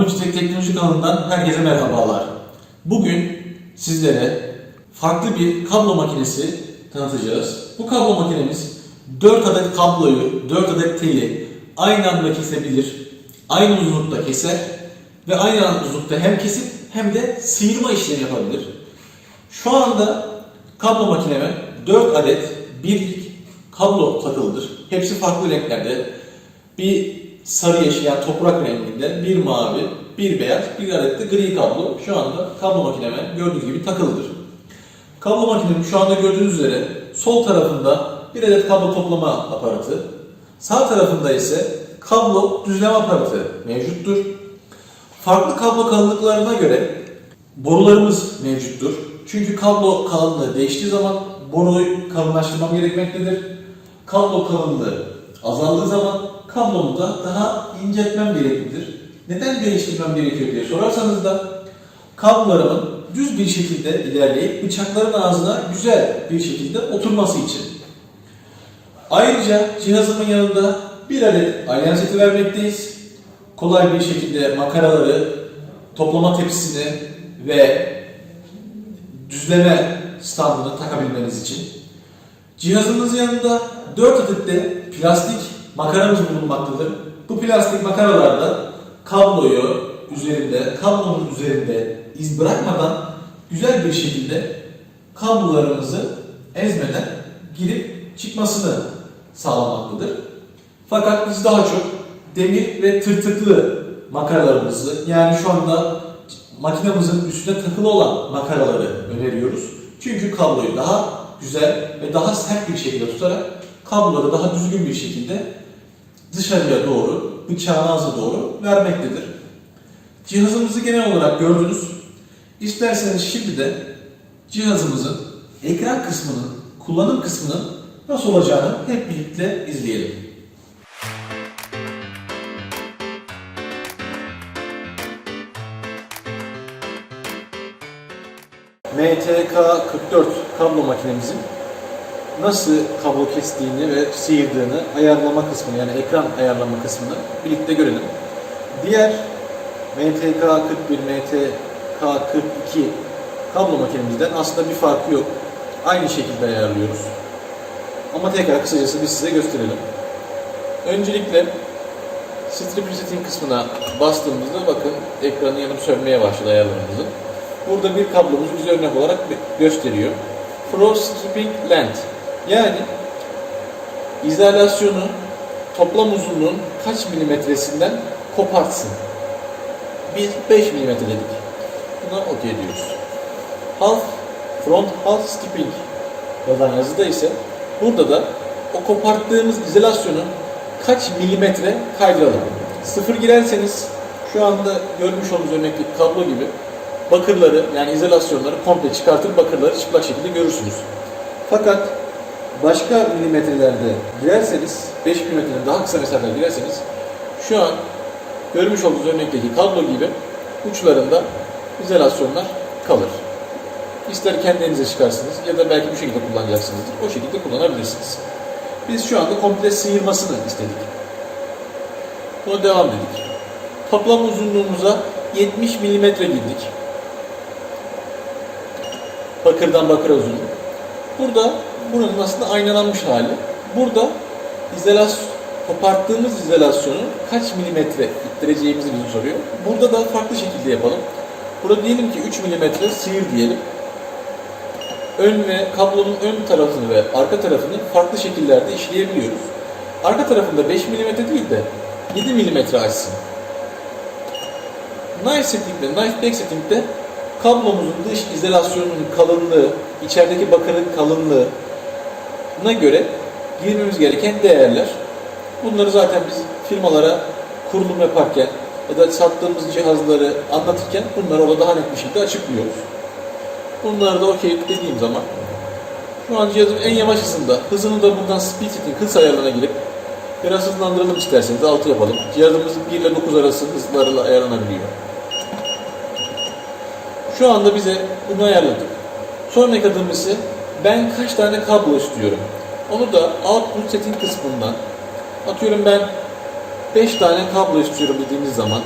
Multitek Teknoloji kanalından herkese merhabalar. Bugün sizlere farklı bir kablo makinesi tanıtacağız. Bu kablo makinemiz 4 adet kabloyu, 4 adet teli aynı anda kesebilir, aynı uzunlukta keser ve aynı uzunlukta hem kesip hem de sıyırma işlemi yapabilir. Şu anda kablo makineme 4 adet birlik kablo takılıdır. Hepsi farklı renklerde. Bir sarı yeşil yani toprak renginde, bir mavi, bir beyaz, bir adet de gri kablo şu anda kablo makineme gördüğünüz gibi takılıdır. Kablo makinenin şu anda gördüğünüz üzere sol tarafında bir adet kablo toplama aparatı, sağ tarafında ise kablo düzleme aparatı mevcuttur. Farklı kablo kalınlıklarına göre borularımız mevcuttur. Çünkü kablo kalınlığı değiştiği zaman boruyu kalınlaştırmam gerekmektedir. Kablo kalınlığı azaldığı zaman kablomu da daha inceltmem gereklidir. Neden değiştirmem gerekiyor diye sorarsanız da kablolarımın düz bir şekilde ilerleyip bıçakların ağzına güzel bir şekilde oturması için. Ayrıca cihazımın yanında bir adet alyan seti vermekteyiz. Kolay bir şekilde makaraları, toplama tepsisini ve düzleme standını takabilmeniz için. Cihazımızın yanında 4 adet de plastik makaramız bulunmaktadır. Bu plastik makaralarda kabloyu üzerinde, kablonun üzerinde iz bırakmadan güzel bir şekilde kablolarımızı ezmeden girip çıkmasını sağlamaktadır. Fakat biz daha çok demir ve tırtıklı makaralarımızı yani şu anda makinemizin üstüne takılı olan makaraları öneriyoruz. Çünkü kabloyu daha güzel ve daha sert bir şekilde tutarak kabloları daha düzgün bir şekilde dışarıya doğru, bıçağın ağzına doğru vermektedir. Cihazımızı genel olarak gördünüz. İsterseniz şimdi de cihazımızın ekran kısmının, kullanım kısmının nasıl olacağını hep birlikte izleyelim. MTK44 kablo makinemizin nasıl kablo kestiğini ve sıyırdığını ayarlama kısmını yani ekran ayarlama kısmını birlikte görelim. Diğer MTK41, MTK42 kablo makinemizden aslında bir farkı yok. Aynı şekilde ayarlıyoruz. Ama tekrar kısacası biz size gösterelim. Öncelikle strip resetting kısmına bastığımızda bakın ekranı yanıp sönmeye başladı ayarlarımızın. Burada bir kablomuz bize örnek olarak gösteriyor. Frost stripping length yani izolasyonu toplam uzunluğun kaç milimetresinden kopartsın. Biz 5 milimetre dedik. Buna okey diyoruz. Half front half stripping yazan yazıda ise burada da o koparttığımız izolasyonu kaç milimetre kaydıralım. Sıfır girerseniz şu anda görmüş olduğunuz örnekteki kablo gibi bakırları yani izolasyonları komple çıkartıp bakırları çıplak şekilde görürsünüz. Fakat başka milimetrelerde girerseniz 5 milimetreden daha kısa mesafeler girerseniz şu an görmüş olduğunuz örnekteki kablo gibi uçlarında izolasyonlar kalır. İster kendinize çıkarsınız ya da belki bu şekilde kullanacaksınızdır. O şekilde kullanabilirsiniz. Biz şu anda komple sıyırmasını istedik. Buna devam dedik. Toplam uzunluğumuza 70 milimetre girdik. Bakırdan bakıra uzunluk. Burada bunun aslında aynalanmış hali. Burada izolasyon, koparttığımız izolasyonu kaç milimetre ittireceğimizi bize soruyor. Burada da farklı şekilde yapalım. Burada diyelim ki 3 milimetre sıyır diyelim. Ön ve kablonun ön tarafını ve arka tarafını farklı şekillerde işleyebiliyoruz. Arka tarafında 5 milimetre değil de 7 milimetre açsın. Knife setting'de, knife back setting'de kablomuzun dış izolasyonunun kalınlığı, içerideki bakırın kalınlığına göre girmemiz gereken değerler. Bunları zaten biz firmalara kurulum yaparken ya da sattığımız cihazları anlatırken bunları orada daha net bir şekilde açıklıyoruz. Bunları da okey dediğim zaman şu an cihazın en yavaş hızında, hızını da buradan speed setting hız ayarlarına girip biraz hızlandıralım isterseniz 6 yapalım. Cihazımız 1 ile 9 arası hızlarla ayarlanabiliyor. Şu anda bize bunu ayarladık. Sonraki adım ise ben kaç tane kablo istiyorum. Onu da output setting kısmından atıyorum ben 5 tane kablo istiyorum dediğimiz zaman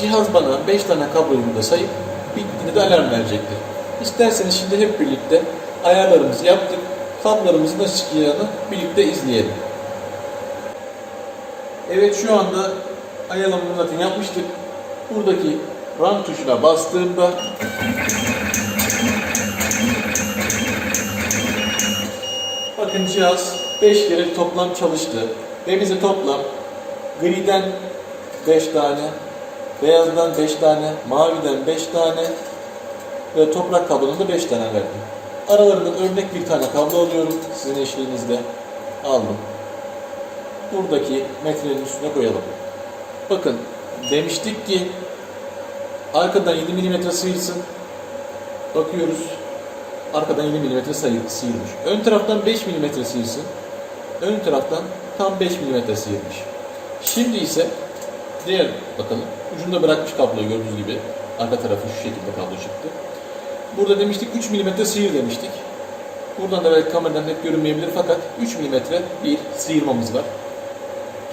Cihaz bana 5 tane kabloyu burada sayıp bittiğinde de alarm verecektir. İsterseniz şimdi hep birlikte ayarlarımızı yaptık. Kablolarımızın nasıl çıkacağını birlikte izleyelim. Evet şu anda ayarlamamızı zaten yapmıştık. Buradaki run tuşuna bastığımda bakın cihaz 5 kere toplam çalıştı. Ve bize toplam griden 5 tane, beyazdan 5 tane, maviden 5 tane ve toprak kablonun da 5 tane verdi. Aralarından örnek bir tane kablo alıyorum sizin eşliğinizde. Aldım. Buradaki metrenin üstüne koyalım. Bakın demiştik ki arkadan 7 mm sıyırsın. Bakıyoruz. Arkadan 7 mm sıyırmış. Ön taraftan 5 mm sıyırsın. Ön taraftan tam 5 mm sıyırmış. Şimdi ise diğer bakalım. Ucunda bırakmış kabloyu gördüğünüz gibi. Arka tarafı şu şekilde kablo çıktı. Burada demiştik 3 mm sıyır demiştik. Buradan da belki kameradan net görünmeyebilir fakat 3 mm bir sıyırmamız var.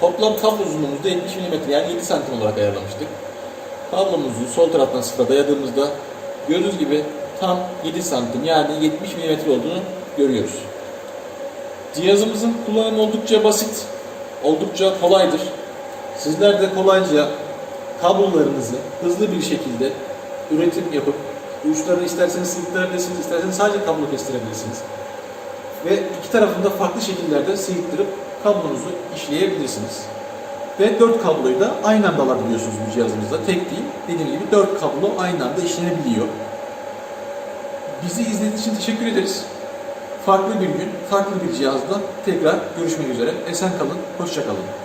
Toplam kablo uzunluğumuzu da 70 mm yani 7 santim olarak ayarlamıştık. Kablomuzu sol taraftan sıfıra dayadığımızda gördüğünüz gibi tam 7 santim yani 70 mm olduğunu görüyoruz. Cihazımızın kullanımı oldukça basit, oldukça kolaydır. Sizler de kolayca kablolarınızı hızlı bir şekilde üretim yapıp uçlarını isterseniz sıyırtırabilirsiniz, isterseniz sadece kablo kestirebilirsiniz. Ve iki tarafında farklı şekillerde sıyırttırıp kablonuzu işleyebilirsiniz. Ve dört kabloyu da aynı anda alabiliyorsunuz bu cihazımızda. Tek değil, dediğim gibi dört kablo aynı anda işlenebiliyor. Bizi izlediğiniz için teşekkür ederiz. Farklı bir gün, farklı bir cihazda tekrar görüşmek üzere. Esen kalın, hoşça kalın.